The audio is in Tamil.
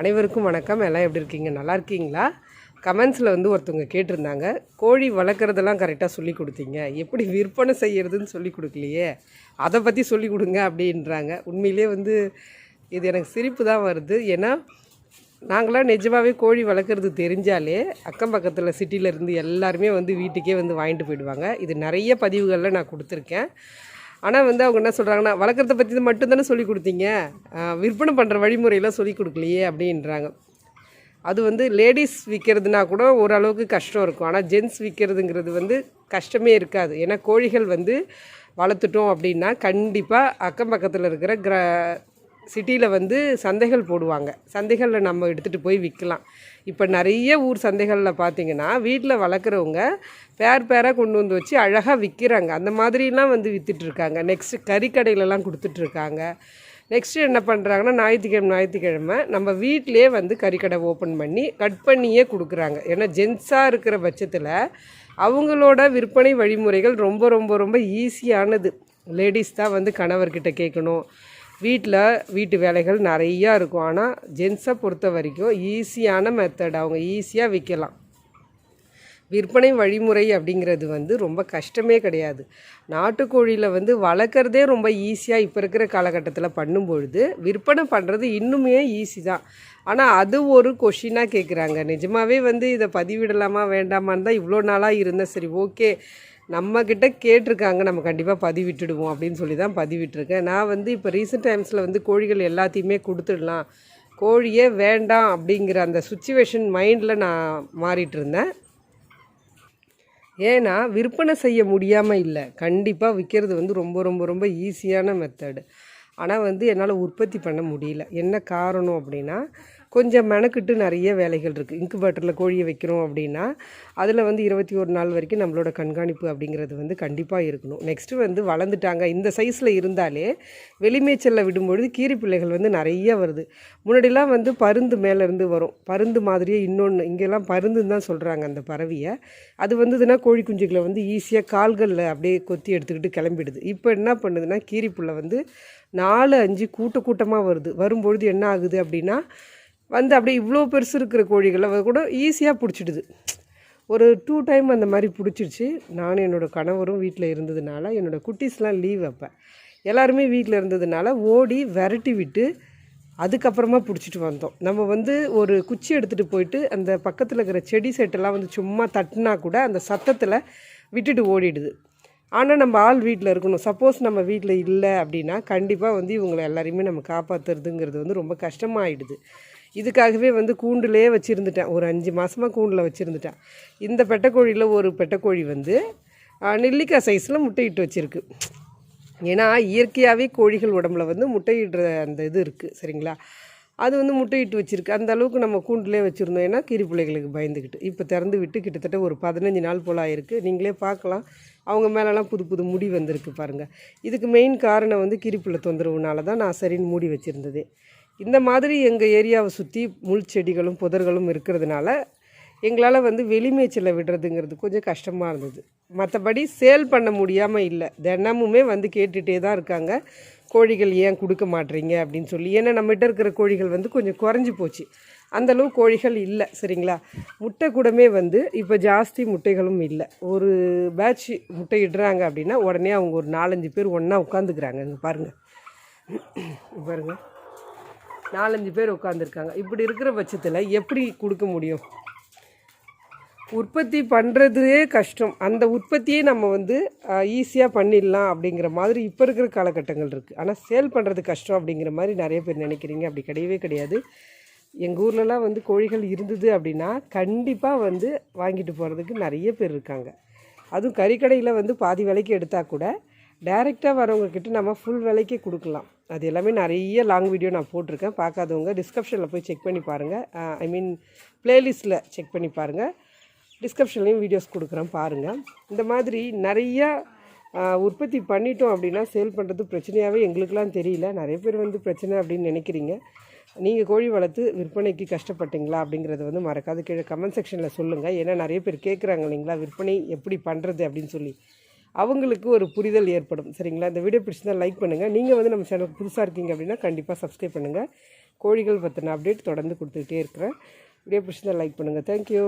அனைவருக்கும் வணக்கம். எல்லாம் எப்படி இருக்கீங்க? நல்லா இருக்கீங்களா? கமெண்ட்ஸில் வந்து ஒருத்தவங்க கேட்டிருந்தாங்க. கோழி வளர்க்குறதெல்லாம் கரெக்டாக சொல்லி கொடுத்தீங்க. எப்படி விற்பனை செய்கிறதுன்னு சொல்லி கொடுக்கலையே. அதை பற்றி சொல்லி கொடுங்க அப்படின்றாங்க. உண்மையிலே வந்து இது எனக்கு சிரிப்பு தான் வருது. ஏன்னா நாங்களாம் நிஜமாகவே கோழி வளர்க்குறது தெரிஞ்சாலே அக்கம் பக்கத்தில் சிட்டியிலேருந்து எல்லாருமே வந்து வீட்டுக்கே வந்து வாங்கிட்டு போயிடுவாங்க. இது நிறைய பதிவுகளில் நான் கொடுத்துருக்கேன். ஆனால் வந்து அவங்க என்ன சொல்கிறாங்கன்னா வளர்க்குறத பற்றி மட்டும் தானே சொல்லிக் கொடுத்தீங்க விற்பனை பண்ணுற வழிமுறையெல்லாம் சொல்லிக் கொடுக்கலையே அப்படின்றாங்க. அது வந்து லேடிஸ் விற்கிறதுனா கூட ஓரளவுக்கு கஷ்டம் இருக்கும். ஆனால் ஜென்ஸ் விற்கிறதுங்கிறது வந்து கஷ்டமே இருக்காது. ஏன்னா கோழிகள் வந்து வளர்த்துட்டோம் அப்படின்னா கண்டிப்பாக அக்கம் பக்கத்தில் இருக்கிற கிர சிட்டியில் வந்து சந்தைகள் போடுவாங்க. சந்தைகளில் நம்ம எடுத்துகிட்டு போய் விற்கலாம் இப்போ நிறைய ஊர் சந்தைகளில் பார்த்தீங்கன்னா வீட்டில் வளர்க்குறவங்க பேர் பேராக கொண்டு வந்து வச்சு அழகாக விற்கிறாங்க அந்த மாதிரிலாம் வந்து விற்றுட்ருக்காங்க நெக்ஸ்ட்டு கறிக்கடையிலலாம் கொடுத்துட்ருக்காங்க நெக்ஸ்ட்டு என்ன பண்ணுறாங்கன்னா ஞாயிற்றுக்கிழமை ஞாயிற்றுக்கிழமை நம்ம வீட்டிலே வந்து கறிக்கடை ஓப்பன் பண்ணி கட் பண்ணியே கொடுக்குறாங்க. ஏன்னா ஜென்ஸாக இருக்கிற பட்சத்தில் அவங்களோட விற்பனை வழிமுறைகள் ரொம்ப ரொம்ப ரொம்ப ஈஸியானது லேடிஸ் தான் வந்து கணவர்கிட்ட கேட்கணும். வீட்டில் வீட்டு வேலைகள் நிறையா இருக்கும். ஆனால் ஜென்ஸை பொறுத்த வரைக்கும் ஈஸியான மெத்தட் அவங்க ஈஸியாக விற்கலாம் விற்பனை வழிமுறை அப்படிங்கிறது வந்து ரொம்ப கஷ்டமே கிடையாது. நாட்டுக்கோழியில் வந்து வளர்க்குறதே ரொம்ப ஈஸியாக இப்போ இருக்கிற காலகட்டத்தில் பண்ணும்பொழுது விற்பனை பண்ணுறது இன்னுமே ஈஸி தான். ஆனால் அது ஒரு கொஷினாக கேட்குறாங்க நிஜமாகவே வந்து இதை பதிவிடலாமா வேண்டாமான்னு தான் இவ்வளோ நாளாக இருந்தேன். சரி ஓகே. நம்மக்கிட்ட கேட்டிருக்காங்க நம்ம கண்டிப்பாக பதிவிட்டுடுவோம் அப்படின்னு சொல்லி தான் பதிவிட்டிருக்கேன். நான் வந்து இப்போ ரீசெண்ட் டைம்ஸில் வந்து கோழிகள் எல்லாத்தையுமே கொடுத்துடலாம். கோழியே வேண்டாம் அப்படிங்கிற அந்த சுச்சுவேஷன் மைண்டில் நான் மாறிட்டு இருந்தேன் ஏன்னா விற்பனை செய்ய முடியாமல் இல்லை. கண்டிப்பாக விற்கிறது வந்து ரொம்ப ரொம்ப ரொம்ப ஈஸியான மெத்தடு ஆனால் வந்து என்னால் உற்பத்தி பண்ண முடியல. என்ன காரணம் அப்படின்னா கொஞ்சம் மெனக்கிட்டு நிறைய வேலைகள் இருக்குது இன்குபேட்டரில் கோழியை வைக்கிறோம் அப்படின்னா அதில் வந்து இருபத்தி ஒரு நாள் வரைக்கும் நம்மளோட கண்காணிப்பு அப்படிங்கிறது வந்து கண்டிப்பாக இருக்கணும். நெக்ஸ்ட்டு வந்து வளர்ந்துட்டாங்க. இந்த சைஸில் இருந்தாலே வெளிமேச்சலில் விடும்பொழுது கீரி பிள்ளைகள் வந்து நிறைய வருது. முன்னாடிலாம் வந்து பருந்து மேலேருந்து வரும். பருந்து மாதிரியே இன்னொன்று இங்கெல்லாம் பருந்துன்னு தான் சொல்கிறாங்க அந்த பறவையை. அது வந்ததுன்னா கோழி குஞ்சுகளை வந்து ஈஸியாக கால்களில் அப்படியே கொத்தி எடுத்துக்கிட்டு கிளம்பிடுது. இப்போ என்ன பண்ணுதுன்னா கீரிப்புள்ள வந்து நாலு அஞ்சு கூட்ட கூட்டமாக வருது. வரும்பொழுது என்ன ஆகுது அப்படின்னா வந்து அப்படியே இவ்வளோ பெருசு இருக்கிற கோழிகளை கூட ஈஸியாக பிடிச்சிடுது. ஒரு டூ டைம் அந்த மாதிரி பிடிச்சிருச்சு நானும் என்னோடய கணவரும் வீட்டில் இருந்ததுனால என்னோடய குட்டீஸ்லாம் லீவ் அப்போ. எல்லாருமே வீட்டில் இருந்ததுனால ஓடி விரட்டி விட்டு அதுக்கப்புறமா பிடிச்சிட்டு வந்தோம். நம்ம வந்து ஒரு குச்சி எடுத்துகிட்டு போயிட்டு அந்த பக்கத்தில் இருக்கிற செடி செட்டெல்லாம் வந்து சும்மா தட்டினா கூட அந்த சத்தத்தில் விட்டுட்டு ஓடிடுது. ஆனால் நம்ம ஆள் வீட்டில் இருக்கணும். சப்போஸ் நம்ம வீட்டில் இல்லை அப்படின்னா கண்டிப்பாக வந்து இவங்களை எல்லாரையுமே நம்ம காப்பாற்றுறதுங்கிறது வந்து ரொம்ப கஷ்டமாயிடுது. இதுக்காகவே வந்து கூண்டுலேயே வச்சுருந்துட்டேன். ஒரு அஞ்சு மாதமாக கூண்டில் வச்சுருந்துட்டேன். இந்த பெட்டைக்கோழியில் ஒரு பெட்டைக்கோழி வந்து நெல்லிக்காய் சைஸில் முட்டையிட்டு வச்சுருக்கு. ஏன்னா இயற்கையாகவே கோழிகள் உடம்புல வந்து முட்டையிடுற அந்த இது இருக்குது சரிங்களா? அது வந்து முட்டையிட்டு வச்சுருக்கு. அந்த அளவுக்கு நம்ம கூண்டுலேயே வச்சுருந்தோம். ஏன்னா கீரி பிள்ளைகளுக்கு பயந்துக்கிட்டு இப்போ திறந்து விட்டு கிட்டத்தட்ட ஒரு பதினஞ்சு நாள் போல் ஆயிருக்கு. நீங்களே பார்க்கலாம். அவங்க மேலெலாம் புது புது முடி வந்திருக்கு பாருங்கள் இதுக்கு மெயின் காரணம் வந்து கீரிப்புள்ள தொந்தரவுனால தான் நான் சரின்னு மூடி வச்சுருந்தது. இந்த மாதிரி எங்கள் ஏரியாவை சுற்றி முள் செடிகளும் புதர்களும் இருக்கிறதுனால எங்களால் வந்து வெளிமேய்ச்சலை விடுறதுங்கிறது கொஞ்சம் கஷ்டமாக இருந்தது. மற்றபடி சேல் பண்ண முடியாமல் இல்லை. தினமுமே வந்து கேட்டுகிட்டே தான் இருக்காங்க. கோழிகள் ஏன் கொடுக்க மாட்றீங்க அப்படின்னு சொல்லி. ஏன்னா நம்மகிட்ட இருக்கிற கோழிகள் வந்து கொஞ்சம் குறைஞ்சி போச்சு. அந்தளவு கோழிகள் இல்லை சரிங்களா? முட்டை கூடமே வந்து இப்போ ஜாஸ்தி முட்டைகளும் இல்லை. ஒரு பேட்ச் முட்டை இடுறாங்க அப்படின்னா உடனே அவங்க ஒரு நாலஞ்சு பேர் ஒன்றா உட்காந்துக்கிறாங்க. இங்கே பாருங்கள் பாருங்கள் நாலஞ்சு பேர் உட்காந்துருக்காங்க இப்படி இருக்கிற பட்சத்தில் எப்படி கொடுக்க முடியும்? உற்பத்தி பண்ணுறதே கஷ்டம். அந்த உற்பத்தியே நம்ம வந்து ஈஸியாக பண்ணிடலாம் அப்படிங்கிற மாதிரி இப்போ இருக்கிற காலகட்டங்கள் இருக்குது ஆனால் சேல் பண்ணுறது கஷ்டம் அப்படிங்கிற மாதிரி நிறைய பேர் நினைக்கிறீங்க. அப்படி கிடையவே கிடையாது. எங்கள் ஊர்லலாம் வந்து கோழிகள் இருந்தது அப்படின்னா கண்டிப்பாக வந்து வாங்கிட்டு போகிறதுக்கு நிறைய பேர் இருக்காங்க. அதுவும் கறிக்கடையில் வந்து பாதி விலைக்கு எடுத்தால் கூட டைரெக்டாக வரவங்கக்கிட்ட நம்ம ஃபுல் விலைக்கே கொடுக்கலாம். அது எல்லாமே நிறைய லாங் வீடியோ நான் போட்டிருக்கேன். பார்க்காதவங்க டிஸ்கிரிப்ஷனில் போய் செக் பண்ணி பாருங்கள் ஐ மீன் ப்ளேலிஸ்ட்டில் செக் பண்ணி பாருங்கள் டிஸ்கிரிப்ஷன்லேயும் வீடியோஸ் கொடுக்குறேன் பாருங்கள் இந்த மாதிரி நிறையா உற்பத்தி பண்ணிட்டோம் அப்படின்னா சேல் பண்ணுறது பிரச்சனையாகவே எங்களுக்கெலாம் தெரியல. நிறைய பேர் வந்து பிரச்சனை அப்படின்னு நினைக்கிறீங்க. நீங்கள் கோழி வளர்த்து விற்பனைக்கு கஷ்டப்பட்டீங்களா அப்படிங்கிறத வந்து மறக்காத. கீழே கமெண்ட் செக்ஷனில் சொல்லுங்கள் ஏன்னா நிறைய பேர் கேட்குறாங்க இல்லைங்களா விற்பனை எப்படி பண்ணுறது அப்படின்னு சொல்லி. அவங்களுக்கு ஒரு புரிதல் ஏற்படும். சரிங்களா? இந்த வீடியோ பிடிச்சிருந்தால் லைக் பண்ணுங்கள் நீங்கள் வந்து நம்ம சேனலுக்கு புதுசாக இருக்கீங்க அப்படின்னா கண்டிப்பாக சப்ஸ்கிரைப் பண்ணுங்கள் கோழிகள் பற்றின அப்டேட் தொடர்ந்து கொடுத்துக்கிட்டே இருக்கிறேன். வீடியோ பிடிச்சிருந்தால் லைக் பண்ணுங்கள் தேங்க்யூ